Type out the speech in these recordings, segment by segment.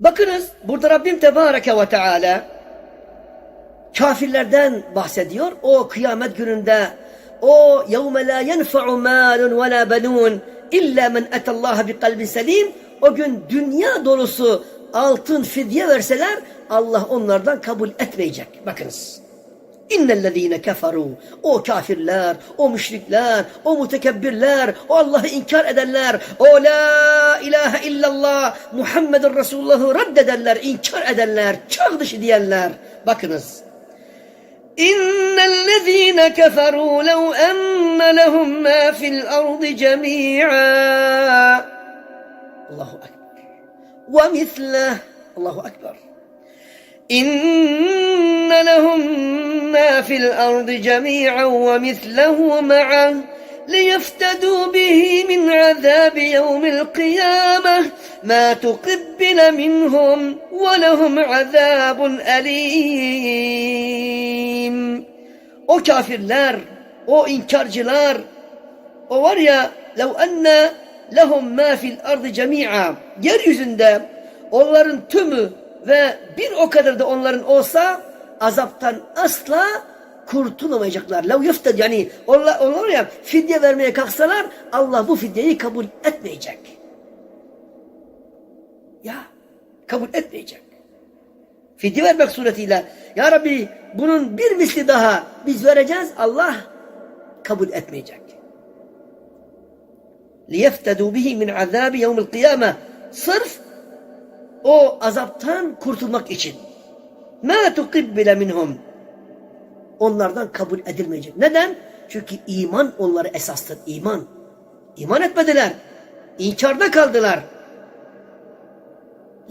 Bakınız burada Rabbim Tebareke ve Teala kafirlerden bahsediyor. O kıyamet gününde o yevme la yenfa'u malun ve la benun illa men etallaha bi kalbin selim o gün dünya dolusu altın fidye verseler Allah onlardan kabul etmeyecek. Bakınız. İnnellezîne keferû. O kafirler, o müşrikler, o mutekebbirler, o Allah'ı inkar edenler, o la ilahe illallah Muhammedun Resulullah'ı reddedenler, inkar edenler, çağ dışı diyenler. Bakınız. İnnellezîne keferû lev enne lehum mâ fil ardı cemî'â. Allahu Ekber. Ve misleh. Allahu Ekber. İnne lehum ما في الأرض جميعا ومثله معه ليفتدوا به من عذاب يوم القيامة ما تقبل منهم ولهم عذاب أليم O kafirler, o inkarcılar, o var ya لو أن لهم ما في الأرض جميعا yeryüzünde onların tümü ve bir o kadar da onların olsa azaptan asla kurtulamayacaklar. Lev yufted yani onlar, onlar ya fidye vermeye kalksalar Allah bu fidyeyi kabul etmeyecek. Ya kabul etmeyecek. Fidye vermek suretiyle Ya Rabbi bunun bir misli daha biz vereceğiz Allah kabul etmeyecek. لِيَفْتَدُوا بِهِ مِنْ عَذَابِ يَوْمِ الْقِيَامَةِ Sırf o azaptan kurtulmak için. مَا تُقِبِّلَ minhum Onlardan kabul edilmeyecek. Neden? Çünkü iman onları esastır. İman. İman etmediler. İnkarda kaldılar.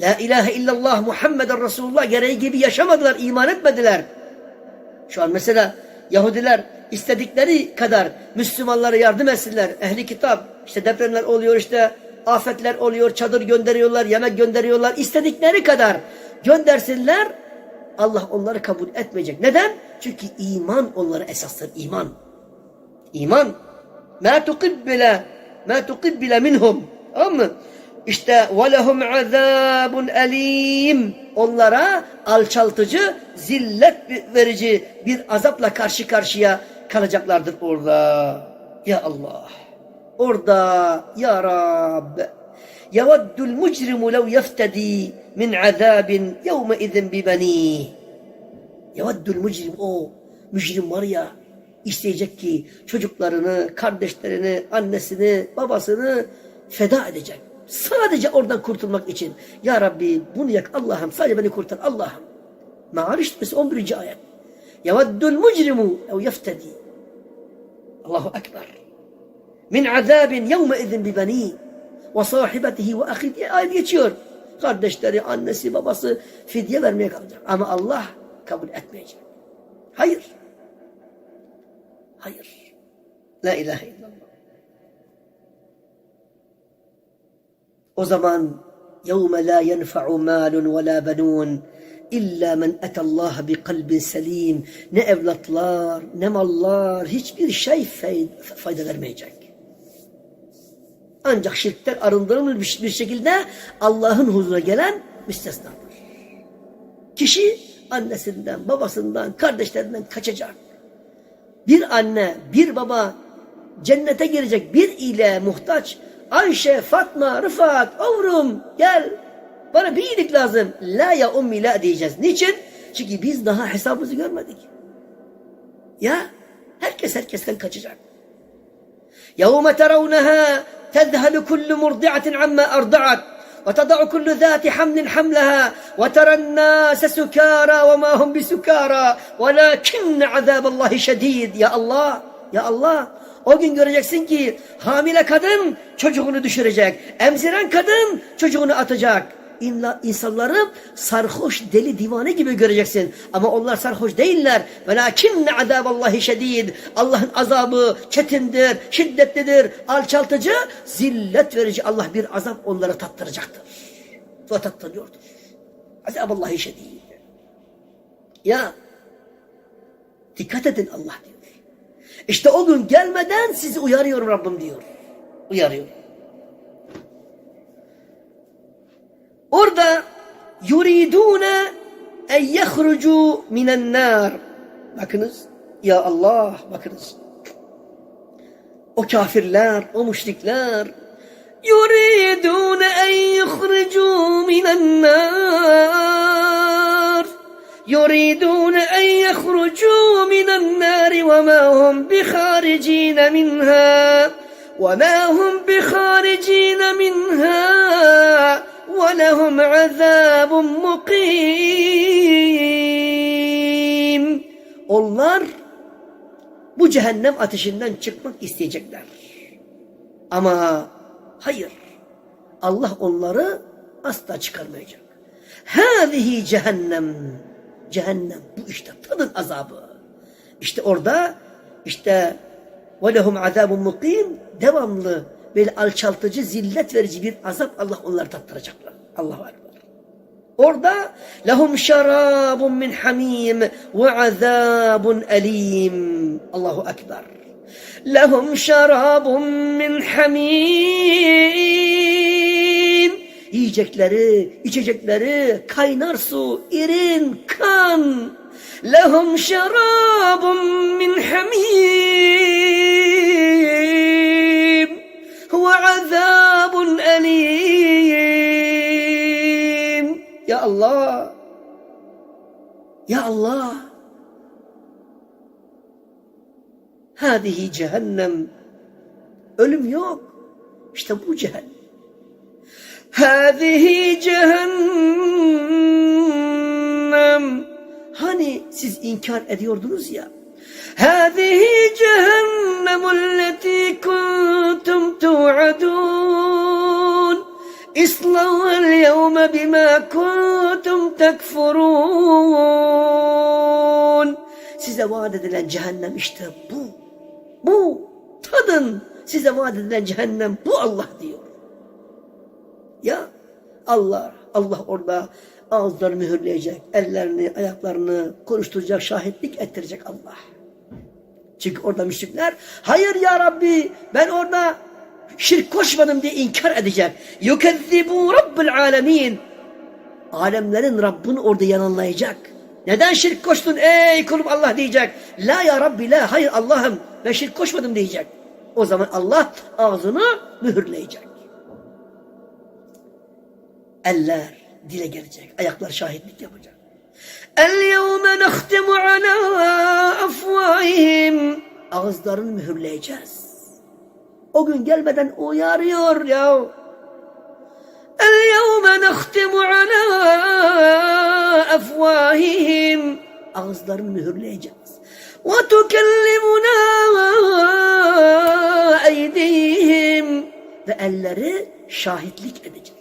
La ilahe illallah Muhammeden Resulullah gereği gibi yaşamadılar. iman etmediler. Şu an mesela Yahudiler istedikleri kadar Müslümanlara yardım etsinler. Ehli kitap işte depremler oluyor işte afetler oluyor, çadır gönderiyorlar, yemek gönderiyorlar. İstedikleri kadar göndersinler. Allah onları kabul etmeyecek. Neden? Çünkü iman onlara esastır. İman. İman. Ma tuqibbile ma tuqibbile minhum. Tamam mı? İşte وَلَهُمْ عَذَابٌ اَل۪يمٌ Onlara alçaltıcı, zillet verici bir azapla karşı karşıya kalacaklardır orada. Ya Allah. Orada ya Rab. Lev yeftedi min azabin yevme izin bi beni. Yevaddul mucrim o mücrim var ya isteyecek ki çocuklarını, kardeşlerini, annesini, babasını feda edecek. Sadece oradan kurtulmak için. Ya Rabbi bunu yak Allah'ım sadece beni kurtar Allah'ım. Ma'ariş suresi 11. ayet. Yevaddul mucrimu ev yeftedi. Allahu Ekber. Min azabin yevme izin bi beni ve sahibetihi ve ahi diye ayet geçiyor. Kardeşleri, annesi, babası fidye vermeye kalacak. Ama Allah kabul etmeyecek. Hayır. Hayır. La ilahe illallah. O zaman yevme la yenfe'u malun ve la benun illa men etallaha bi kalbin selim. Ne evlatlar, ne mallar, hiçbir şey fayda vermeyecek Ancak şirkten arındırılmış bir şekilde Allah'ın huzuruna gelen müstesnadır. Kişi annesinden, babasından, kardeşlerinden kaçacak. Bir anne, bir baba cennete girecek bir ile muhtaç. Ayşe, Fatma, Rıfat, avrum gel. Bana bir iyilik lazım. La ya ummi la diyeceğiz. Niçin? Çünkü biz daha hesabımızı görmedik. Ya herkes herkesten kaçacak. يَوْمَ تَرَوْنَهَا تذهل كل مرضعة عما أرضعت وتضع كل ذات حمل حملها وترى الناس سكارى وما هم بسكارى ولكن عذاب الله شديد يا الله يا الله o gün göreceksin ki hamile kadın çocuğunu düşürecek. Emziren kadın çocuğunu atacak. İnsanları sarhoş deli divane gibi göreceksin. Ama onlar sarhoş değiller. Velakinne azâballahi şedîd. Allah'ın azabı çetindir, şiddetlidir, alçaltıcı, zillet verici Allah bir azap onlara tattıracaktır. Ve tattırıyordur. Azâballahi şedîd. Ya dikkat edin Allah diyor. İşte o gün gelmeden sizi uyarıyorum Rabbim diyor. Uyarıyor. Orada yuridune en yehrucu minen nar. Bakınız ya Allah bakınız. O kafirler, o müşrikler yuridune en yehrucu minen nar. يريدون أن يخرجوا من النار وما هم بخارجين منها وما هم بخارجين منها ولهم عذاب مقيم Onlar bu cehennem ateşinden çıkmak isteyecekler. Ama hayır. Allah onları asla çıkarmayacak. Hâzihi cehennem. Cehennem bu işte tadın azabı. İşte orada işte ve lehum azabun mukim devamlı böyle alçaltıcı zillet verici bir azap Allah onları tattıracaklar. Allah var. Orada lehum şarabun min hamim ve azabun elim. Allahu ekber. Lehum şarabun min hamim. Yiyecekleri, içecekleri, kaynar su, irin, kan. Lehum şarabun min hamim. Azabun elim. Ya Allah. Ya Allah. Hadihi cehennem. Ölüm yok. İşte bu cehennem. Hadihi cehennem. Hani siz inkar ediyordunuz ya. Hadihi cehennemülleti kuntum tu'adun. İslavvel yevme bima kuntum tekfurun. Size vaat edilen cehennem işte bu. Bu. Tadın. Size vaat edilen cehennem bu Allah diyor. Ya Allah, Allah orada ağızlarını mühürleyecek, ellerini, ayaklarını konuşturacak, şahitlik ettirecek Allah. Çünkü orada müşrikler, hayır ya Rabbi ben orada şirk koşmadım diye inkar edecek. Yukezzibu Rabbul alemin. Alemlerin Rabbini orada yalanlayacak. Neden şirk koştun ey kulum Allah diyecek. La ya Rabbi la, hayır Allah'ım ben şirk koşmadım diyecek. O zaman Allah ağzını mühürleyecek. Eller dile gelecek. Ayaklar şahitlik yapacak. El yevme nehtimu ala afvahihim. Ağızlarını mühürleyeceğiz. O gün gelmeden uyarıyor ya. El yevme nehtimu ala afvahihim. Ağızlarını mühürleyeceğiz. Ve tukellimuna eydihim. Ve elleri şahitlik edecek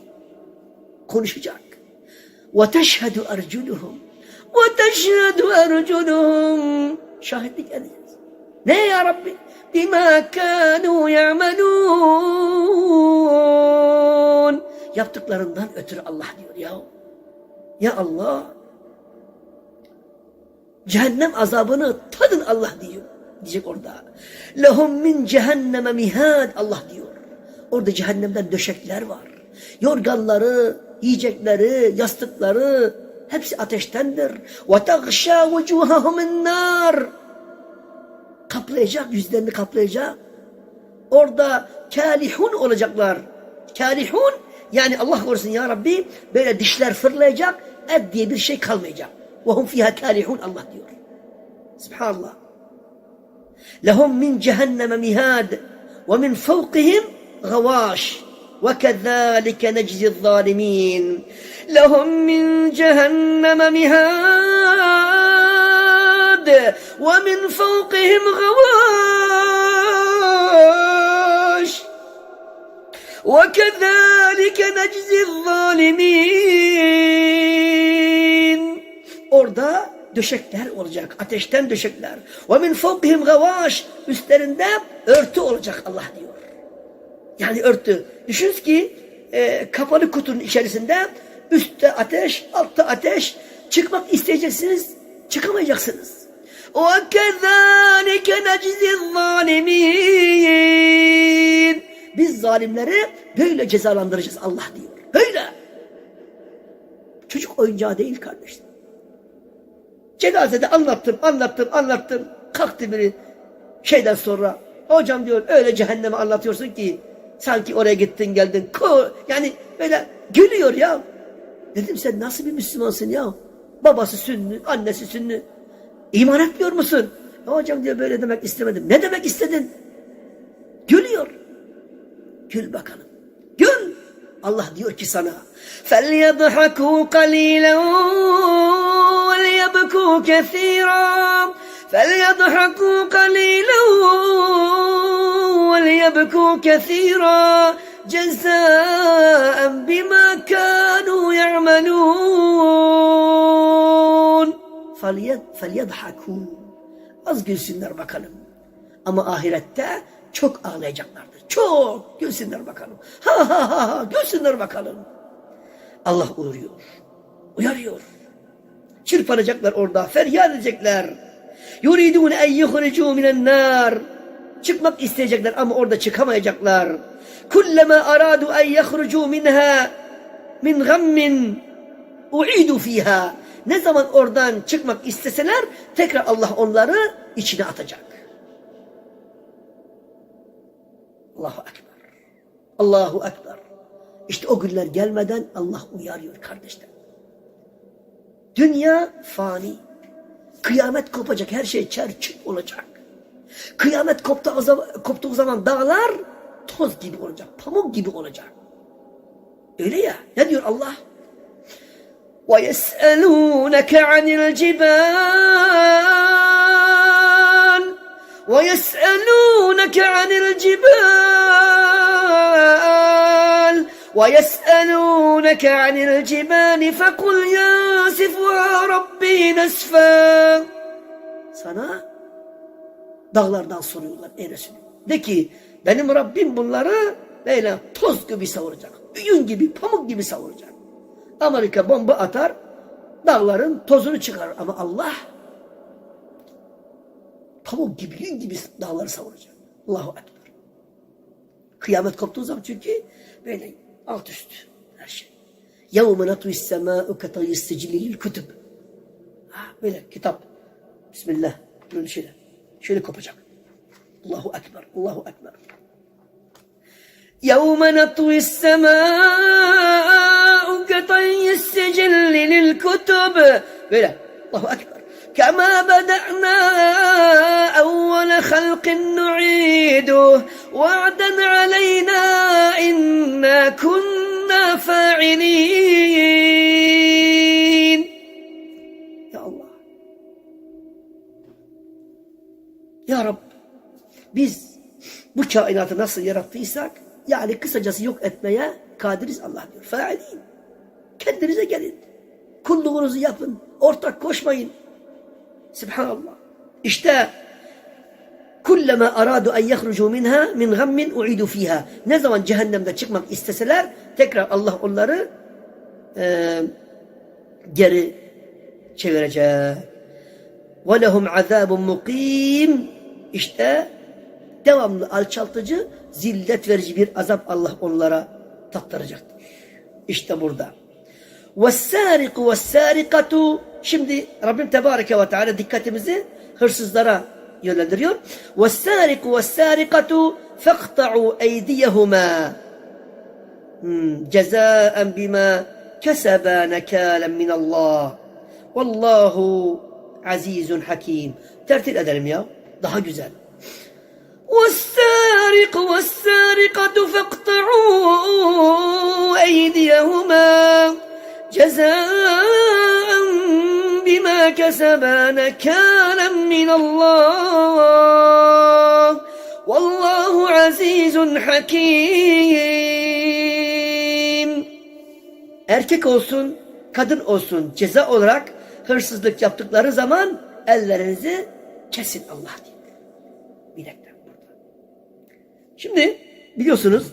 konuşacak. وَتَشْهَدُ اَرْجُلُهُمْ ve وَتَشْهَدُ اَرْجُلُهُمْ Şahitlik edeceğiz. Ne ya Rabbi? بِمَا كَانُوا يَعْمَلُونَ Yaptıklarından ötürü Allah diyor ya. Ya Allah. Cehennem azabını tadın Allah diyor. Diyecek orada. لَهُمْ مِنْ جَهَنَّمَ mihad Allah diyor. Orada cehennemden döşekler var. Yorganları, yiyecekleri, yastıkları, hepsi ateştendir. وَتَغْشَى وُجُوهَهُمُ النَّارِ Kaplayacak, yüzlerini kaplayacak. Orada kalihun olacaklar. Kalihun yani Allah korusun ya Rabbi böyle dişler fırlayacak, et diye bir şey kalmayacak. وَهُمْ فِيهَا kalihun Allah diyor. Subhanallah. لَهُمْ مِنْ جَهَنَّمَ مِهَادٍ وَمِنْ فَوْقِهِمْ غَوَاشٍ وكذلك نجزي الظالمين لهم من جهنم مهاد ومن فوقهم غواش وكذلك نجزي الظالمين Orada döşekler olacak. Ateşten döşekler. Ve min fawqihim gavaş. Üstlerinde örtü olacak Allah diyor. Yani örtü. Düşünün ki e, kapalı kutunun içerisinde üstte ateş, altta ateş. Çıkmak isteyeceksiniz, çıkamayacaksınız. وَكَذَٰلِكَ نَجْزِي الظَّالِمِينَ Biz zalimleri böyle cezalandıracağız Allah diyor. Böyle. Çocuk Çocuk oyuncağı değil kardeşler. Cenazede anlattım, anlattım, anlattım. Kalktı biri şeyden sonra. Hocam diyor öyle cehennemi anlatıyorsun ki sanki oraya gittin geldin. Ko yani böyle gülüyor ya. Dedim sen nasıl bir Müslümansın ya? Babası sünni, annesi sünni. İman etmiyor musun? Ya hocam diyor böyle demek istemedim. Ne demek istedin? Gülüyor. Gül bakalım. Gül. Allah diyor ki sana فَلْيَضْحَكُوا قَلِيلًا وَلْيَبْكُوا كَثِيرًا فَلْيَضْحَكُوا قَلِيلًا وليبكوا كثيرا جزاء بما كانوا يعملون فليضحكوا Az gülsünler bakalım. Ama ahirette çok ağlayacaklardır. Çok gülsünler bakalım. Ha ha ha ha gülsünler bakalım. Allah uyarıyor. Uyarıyor. Çırpanacaklar orada. Feryat edecekler. Yuridun en yuhricu minen nar. Çıkmak isteyecekler ama orada çıkamayacaklar. Kullama aradu en yahrucu minha min gammin uidu fiha. Ne zaman oradan çıkmak isteseler tekrar Allah onları içine atacak. Allahu Ekber. Allahu Ekber. İşte o günler gelmeden Allah uyarıyor kardeşler. Dünya fani. Kıyamet kopacak. Her şey çerçüp olacak. Kıyamet koptuğu zaman, koptuğu zaman dağlar toz gibi olacak. Pamuk gibi olacak. Öyle ya. Ne diyor Allah? وَيَسْأَلُونَكَ عَنِ الْجِبَالِ وَيَسْأَلُونَكَ عَنِ الْجِبَالِ وَيَسْأَلُونَكَ عَنِ الْجِبَالِ فَقُلْ يَنسِفُهَا رَبِّي نَسْفًا Sana dağlardan soruyorlar ey Resulüm. De ki benim Rabbim bunları böyle toz gibi savuracak. Yün gibi, pamuk gibi savuracak. Amerika bomba atar, dağların tozunu çıkarır. Ama Allah pamuk gibi, yün gibi dağları savuracak. Allahu Ekber. Kıyamet koptuğu zaman çünkü böyle alt üst her şey. يَوْمَ نَطْوِ السَّمَاءُ كَطَيِ السِّجِلِ لِلْكُتُبِ Ha, Böyle kitap. Bismillah. Böyle şöyle. Şöyle kopacak. Allahu Ekber. Allahu Ekber. يوم نطوي السماء كطي السجل للكتب böyle Allahu Ekber كما بدأنا أول خلق نعيده وعدا علينا إنا كنا فاعلين Ya Rab biz bu kainatı nasıl yarattıysak yani kısacası yok etmeye kadiriz Allah diyor. Failin. Kendinize gelin. Kulluğunuzu yapın. Ortak koşmayın. Subhanallah. İşte kullama aradu en yahrucu minha min gammin uidu fiha. Ne zaman cehennemde çıkmak isteseler tekrar Allah onları e, geri çevirecek. Lehum azabun mukim. İşte devamlı alçaltıcı, zillet verici bir azap Allah onlara tattıracaktır. İşte burada. وَالسَّارِقُ وَالسَّارِقَةُ Şimdi Rabbim Tebareke ve Teala dikkatimizi hırsızlara yönlendiriyor. وَالسَّارِقُ وَالسَّارِقَةُ فَاقْطَعُوا اَيْدِيَهُمَا جَزَاءً بِمَا كَسَبَا نَكَالًا مِنَ اللّٰهِ وَاللّٰهُ azizun hakim. Tertil edelim ya. Daha güzel. والسارق والسارقة فاقطعوا أيديهما جزاء بما كسبا نكالا من الله والله عزيز حكيم Erkek olsun, kadın olsun ceza olarak hırsızlık yaptıkları zaman ellerinizi kesin Allah diyor. Şimdi biliyorsunuz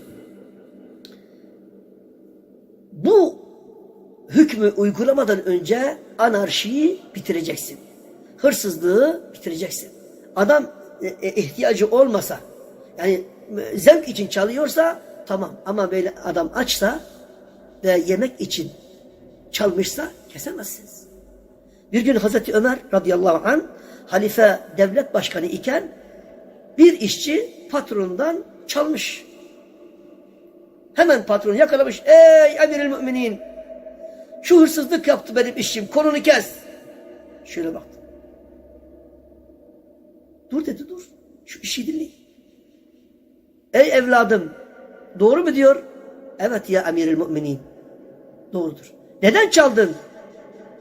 bu hükmü uygulamadan önce anarşiyi bitireceksin. Hırsızlığı bitireceksin. Adam e, e, ihtiyacı olmasa yani e, zevk için çalıyorsa tamam ama böyle adam açsa ve yemek için çalmışsa kesemezsiniz. Bir gün Hazreti Ömer radıyallahu an halife devlet başkanı iken bir işçi patronundan çalmış. Hemen patron yakalamış. Ey emiril müminin şu hırsızlık yaptı benim işçim kolunu kes. Şöyle baktı. Dur dedi dur. Şu işi dinleyin. Ey evladım doğru mu diyor? Evet ya emiril müminin. Doğrudur. Neden çaldın?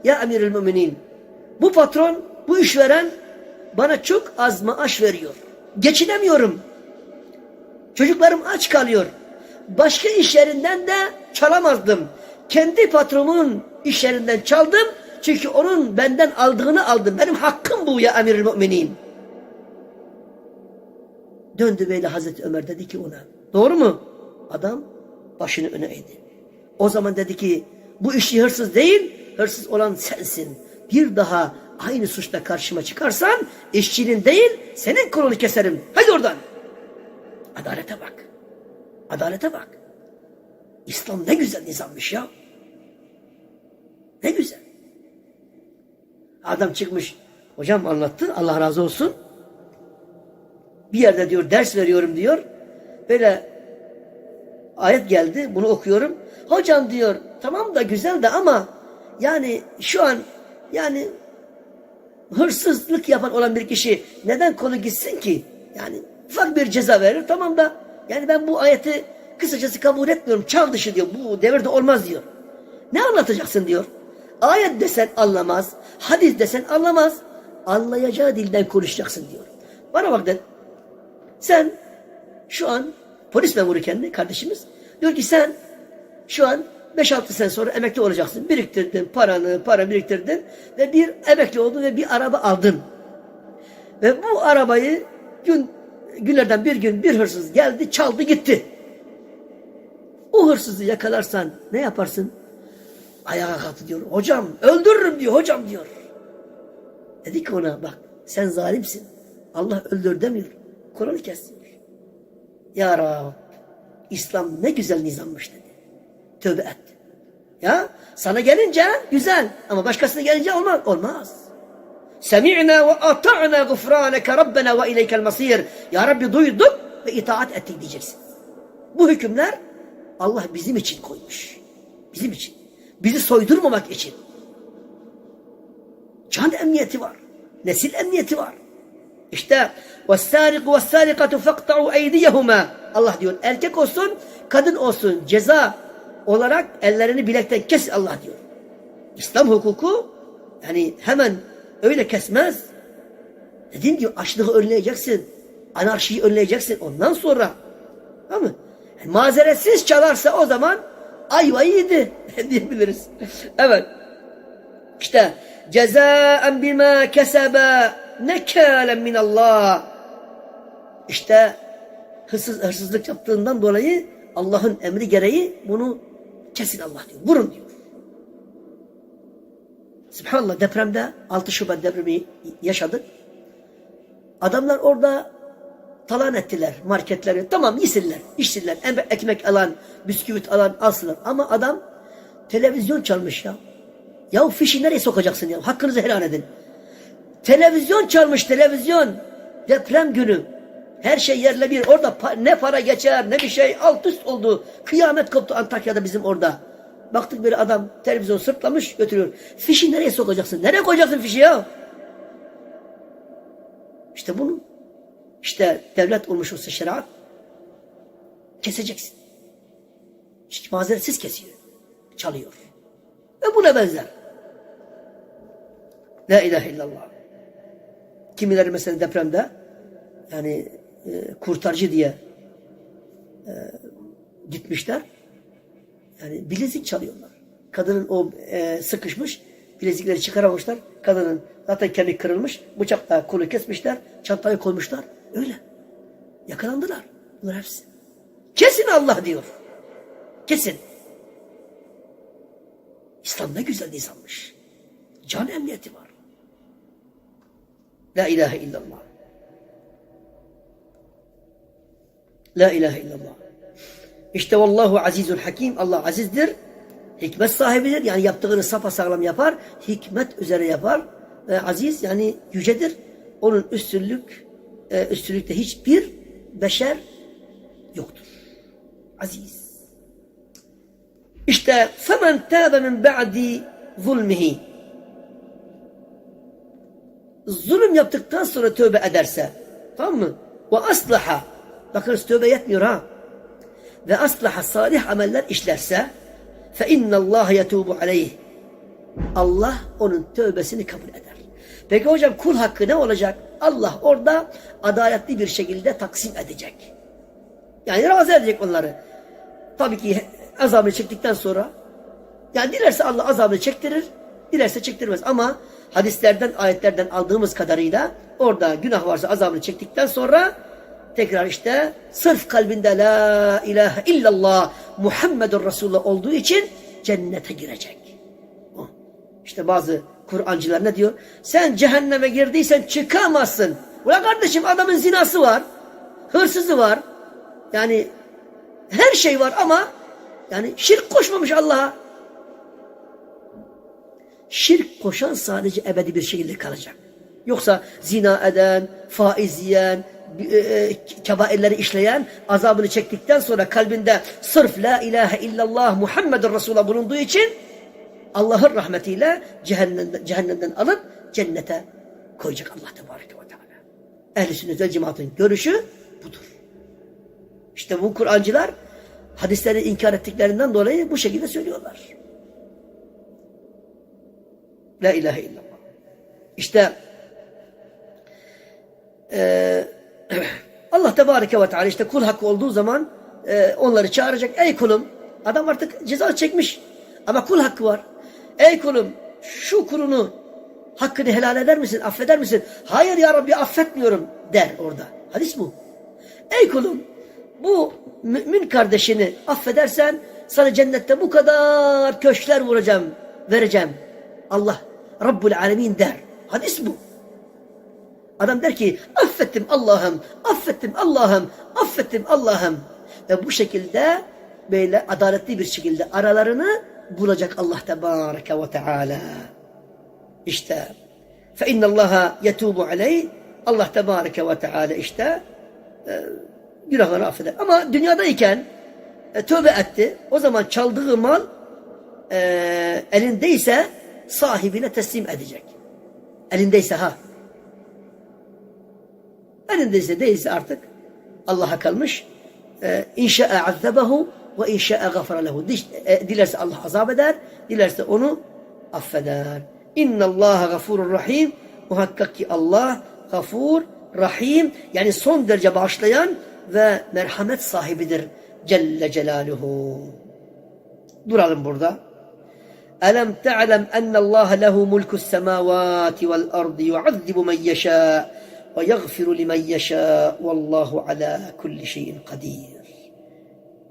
Ya emiril müminin. Bu patron, bu işveren bana çok az maaş veriyor. Geçinemiyorum. Çocuklarım aç kalıyor. Başka iş yerinden de çalamazdım. Kendi patronumun iş yerinden çaldım. Çünkü onun benden aldığını aldım. Benim hakkım bu ya emiril müminin. Döndü böyle Hazreti Ömer dedi ki ona. Doğru mu? Adam başını öne eğdi. O zaman dedi ki bu işi hırsız değil, hırsız olan sensin. Bir daha aynı suçla karşıma çıkarsan işçinin değil senin kolunu keserim. Hadi oradan. Adalete bak. Adalete bak. İslam ne güzel nizammış ya. Ne güzel. Adam çıkmış. Hocam anlattı. Allah razı olsun. Bir yerde diyor ders veriyorum diyor. Böyle ayet geldi. Bunu okuyorum. Hocam diyor tamam da güzel de ama yani şu an yani hırsızlık yapan olan bir kişi neden konu gitsin ki? Yani ufak bir ceza verir tamam da yani ben bu ayeti kısacası kabul etmiyorum. Çağ dışı diyor. Bu devirde olmaz diyor. Ne anlatacaksın diyor. Ayet desen anlamaz. Hadis desen anlamaz. Anlayacağı dilden konuşacaksın diyor. Bana bak dedi. Sen şu an polis memuru kendi kardeşimiz. Diyor ki sen şu an 5-6 sene sonra emekli olacaksın. Biriktirdin paranı, para biriktirdin ve bir emekli oldun ve bir araba aldın. Ve bu arabayı gün günlerden bir gün bir hırsız geldi, çaldı gitti. O hırsızı yakalarsan ne yaparsın? Ayağa kalktı diyor. Hocam öldürürüm diyor hocam diyor. Dedi ki ona bak sen zalimsin. Allah öldür demiyor. Kur'an'ı kes. Ya Rab İslam ne güzel nizammış dedi. Tövbe et. Ya sana gelince güzel ama başkasına gelince olmaz. Olmaz. Semi'na ve ata'na gufraneke rabbena ve ileykel masir. Ya Rabbi duyduk ve itaat ettik diyeceksin. Bu hükümler Allah bizim için koymuş. Bizim için. Bizi soydurmamak için. Can emniyeti var. Nesil emniyeti var. İşte وَالسَّارِقُ وَالسَّارِقَةُ فَقْطَعُوا اَيْدِيَهُمَا Allah diyor erkek olsun kadın olsun ceza olarak ellerini bilekten kes Allah diyor. İslam hukuku yani hemen öyle kesmez. Dediğim gibi açlığı önleyeceksin. Anarşiyi önleyeceksin. Ondan sonra tamam mı? Yani mazeretsiz çalarsa o zaman ayvayı yedi diyebiliriz. evet. İşte cezaen bima kesebe nekalen min Allah. İşte hırsız, hırsızlık yaptığından dolayı Allah'ın emri gereği bunu kesin Allah diyor. Vurun diyor. Subhanallah depremde 6 Şubat depremi yaşadık. Adamlar orada talan ettiler marketleri. Tamam yesinler, içsinler. Ekmek alan, bisküvit alan alsınlar. Ama adam televizyon çalmış ya. Ya fişi nereye sokacaksın ya? Hakkınızı helal edin. Televizyon çalmış televizyon. Deprem günü. Her şey yerle bir. Orada pa ne para geçer ne bir şey alt üst oldu. Kıyamet koptu Antakya'da bizim orada. Baktık bir adam televizyon sırtlamış götürüyor. Fişi nereye sokacaksın? Nereye koyacaksın fişi ya? İşte bunu işte devlet olmuş olsa şeriat keseceksin. Hiç mazeretsiz kesiyor. Çalıyor. Ve buna benzer. La ilahe illallah. Kimileri mesela depremde yani e, kurtarıcı diye e, gitmişler. Yani bilezik çalıyorlar. Kadının o e, sıkışmış bilezikleri çıkaramamışlar. Kadının zaten kemik kırılmış. Bıçakla kolu kesmişler. Çantayı koymuşlar. Öyle. Yakalandılar. Bunlar hepsi. Kesin Allah diyor. Kesin. İslam ne güzel nizammış. Can emniyeti var. La ilahe illallah. La ilahe illallah. İşte vallahu azizul hakim. Allah azizdir, Hikmet sahibidir. Yani yaptığını sapasağlam yapar. Hikmet üzere yapar. Ve aziz yani yücedir. Onun üstünlük, e, üstünlükte hiçbir beşer yoktur. Aziz. İşte femen tâbe min ba'di zulmihi zulüm yaptıktan sonra tövbe ederse tamam mı? Ve aslaha bakınız tövbe yetmiyor ha ve aslaha salih ameller işlerse fe innallaha yetubu aleyh Allah onun tövbesini kabul eder. Peki hocam kul hakkı ne olacak? Allah orada adaletli bir şekilde taksim edecek. Yani razı edecek onları. Tabii ki azabını çektikten sonra yani dilerse Allah azabını çektirir, dilerse çektirmez. Ama hadislerden, ayetlerden aldığımız kadarıyla orada günah varsa azabını çektikten sonra tekrar işte sırf kalbinde la ilahe illallah Muhammedur Resulullah olduğu için cennete girecek. İşte bazı Kur'ancılar ne diyor? Sen cehenneme girdiysen çıkamazsın. Ulan kardeşim adamın zinası var, hırsızı var. Yani her şey var ama yani şirk koşmamış Allah'a. Şirk koşan sadece ebedi bir şekilde kalacak. Yoksa zina eden, faiz yiyen, e, e, kebairleri işleyen azabını çektikten sonra kalbinde sırf la ilahe illallah Muhammedur Resulullah bulunduğu için Allah'ın rahmetiyle cehennemden, cehennemden alıp cennete koyacak Allah Tebareke ve Teala. Ehl-i sünnet cemaatin görüşü budur. İşte bu Kur'ancılar hadisleri inkar ettiklerinden dolayı bu şekilde söylüyorlar. La ilahe illallah. İşte e, Allah Tebareke ve Teala işte kul hakkı olduğu zaman e, onları çağıracak. Ey kulum adam artık ceza çekmiş ama kul hakkı var. Ey kulum şu kulunu hakkını helal eder misin? Affeder misin? Hayır ya Rabbi affetmiyorum der orada. Hadis bu. Ey kulum bu mümin kardeşini affedersen sana cennette bu kadar köşkler vuracağım, vereceğim. Allah Rabbul Alemin der. Hadis bu. Adam der ki affettim Allah'ım, affettim Allah'ım, affettim Allah'ım. Ve bu şekilde böyle adaletli bir şekilde aralarını bulacak Allah Tebareke ve Teala. İşte fe innallaha yetubu aleyh Allah Tebareke ve Teala işte e, günahları affeder. Ama dünyadayken e, tövbe etti. O zaman çaldığı mal e, elindeyse sahibine teslim edecek. Elindeyse ha. Elindeyse değilse artık Allah'a kalmış. E, İnşa'e azzebehu ve inşa'e gafara lehu. E, dilerse Allah azap eder, dilerse onu affeder. İnna Allah gafurur rahim. Muhakkak ki Allah gafur, rahim yani son derece bağışlayan ve merhamet sahibidir Celle Celaluhu. Duralım burada. Elem te'lem ennallâhe lehu mulkus semâvâti vel ardı yu'azzibu men yeşâ ve yagfiru limen yeşâ vallahu ala kulli şeyin kadir.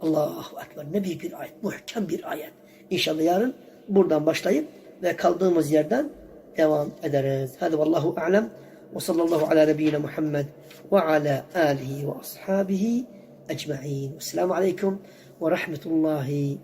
Allahu Ekber. Ne büyük bir ayet. Muhkem bir ayet. İnşallah yarın buradan başlayıp ve kaldığımız yerden devam ederiz. Hadi vallahu a'lem. Ve sallallahu ala nebiyyina Muhammed ve ala alihi ve ashabihi ecma'in. Esselamu aleyküm ve rahmetullahi